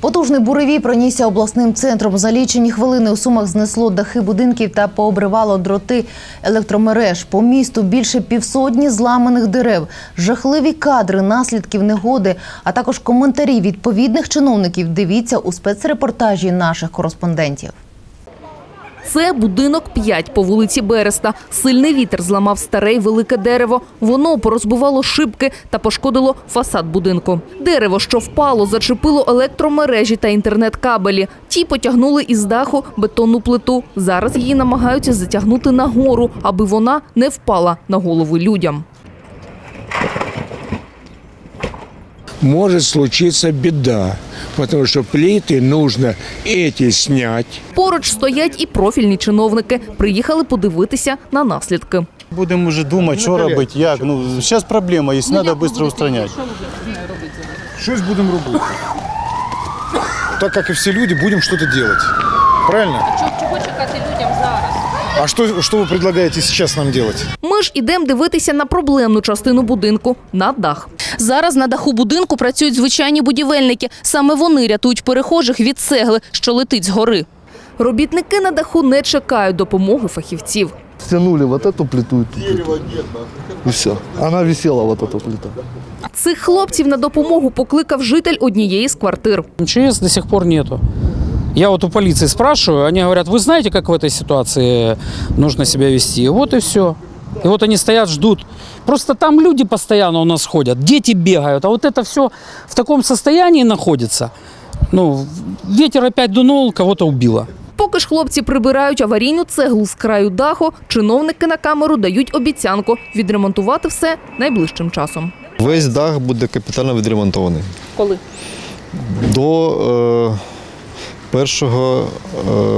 Потужний буревій пронісся обласним центром. За лічені хвилини у сумах знесло дахи будинків та пообривало дроти електромереж. По місту більше півсотні зламаних дерев, жахливі кадри наслідків негоди, а також коментарі відповідних чиновників. Дивіться у спецрепортажі наших кореспондентів. Це будинок 5 по вулиці Береста. Сильний вітер зламав старе й велике дерево. Воно порозбивало шибки та пошкодило фасад будинку. Дерево, що впало, зачепило електромережі та інтернет-кабелі. Ті потягнули із даху бетонну плиту. Зараз її намагаються затягнути нагору, аби вона не впала на голови людям. Может случиться беда, потому что плиты нужно эти снять. Поруч стоять і профільні чиновники. Приїхали подивитися на наслідки. Будемо вже думати, що робити, як. Ну, зараз проблема, якщо треба швидко устраняти. Щось будемо робити. Так як і всі люди, будемо щось робити. Правильно? Чого чекати людям зараз? А що, що ви предлагаєте зараз нам робити? Ми ж ідемо дивитися на проблемну частину будинку на дах. Зараз на даху будинку працюють звичайні будівельники. Саме вони рятують перехожих від цегли, що летить з гори. Робітники на даху не чекають допомоги фахівців. Стянули вот эту плиту и тут. И все. Она висела, вот эта плита. Цих хлопців на допомогу покликав житель однієї з квартир. МЧС до сих пор нету. Я вот у полиции спрашиваю, они говорят, вы знаете, как в этой ситуации нужно себя вести? Вот и все. И вот они стоят, ждут. Просто там люди постоянно у нас ходят, дети бегают, а вот это все в таком состоянии находится. Ну, ветер опять дунул, кого-то убило. Поки ж хлопці прибирають аварійну цеглу з краю даху, чиновники на камеру дають обіцянку відремонтувати все найближчим часом. Весь дах буде капітально відремонтований. Коли? До е, 1 е,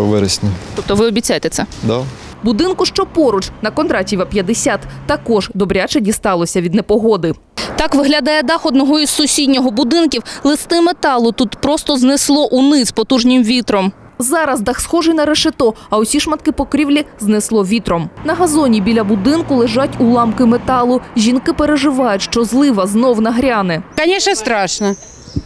вересня. Тобто ви обіцяєте це? Да. Будинку, що поруч, на Кондратєва 50, також добряче дісталося від непогоди. Так виглядає дах одного із сусіднього будинків. Листи металу тут просто знесло униз потужнім вітром. Зараз дах схожий на решето, а усі шматки покрівлі знесло вітром. На газоні біля будинку лежать уламки металу. Жінки переживають, що злива знов нагряне. Конечно, страшно.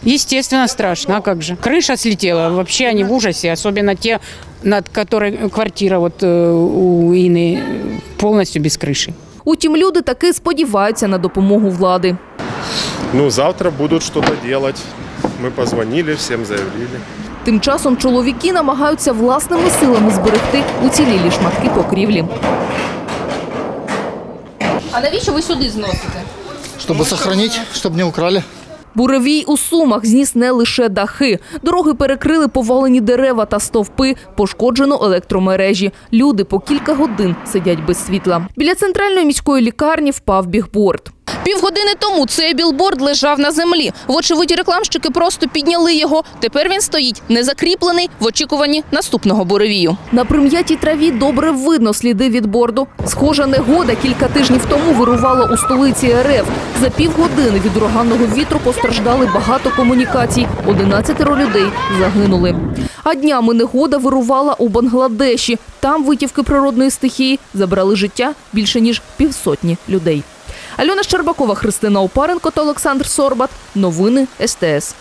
Естественно, страшно. А как же? Крыша слетела. Вообще они в ужасе. Особенно те, над которой квартира вот э, у Ины э, полностью без крыши. Утім, люди таки сподіваються на допомогу влади. Ну, завтра будут что-то делать. Мы позвонили, всем заявили. Тим часом чоловіки намагаються власними силами зберегти уцілілі шматки покрівлі. А навіщо ви сюди зносите? Чтобы сохранить, чтобы не украли. Буревій у Сумах зніс не лише дахи. Дороги перекрили повалені дерева та стовпи, пошкоджено електромережі. Люди по кілька годин сидять без світла. Біля центральної міської лікарні впав бігборд. Півгодини тому цей білборд лежав на землі. Вочевидь, рекламщики просто підняли його. Тепер він стоїть незакріплений в очікуванні наступного буревію. На прим'ятій траві добре видно сліди від борду. Схожа негода кілька тижнів тому вирувала у столиці РФ. За півгодини від ураганного вітру постраждали багато комунікацій. 11 людей загинули. А днями негода вирувала у Бангладеші. Там витівки природної стихії забрали життя більше ніж півсотні людей. Альона Щербакова, Христина Опаренко та Олександр Сорбат. Новини СТС.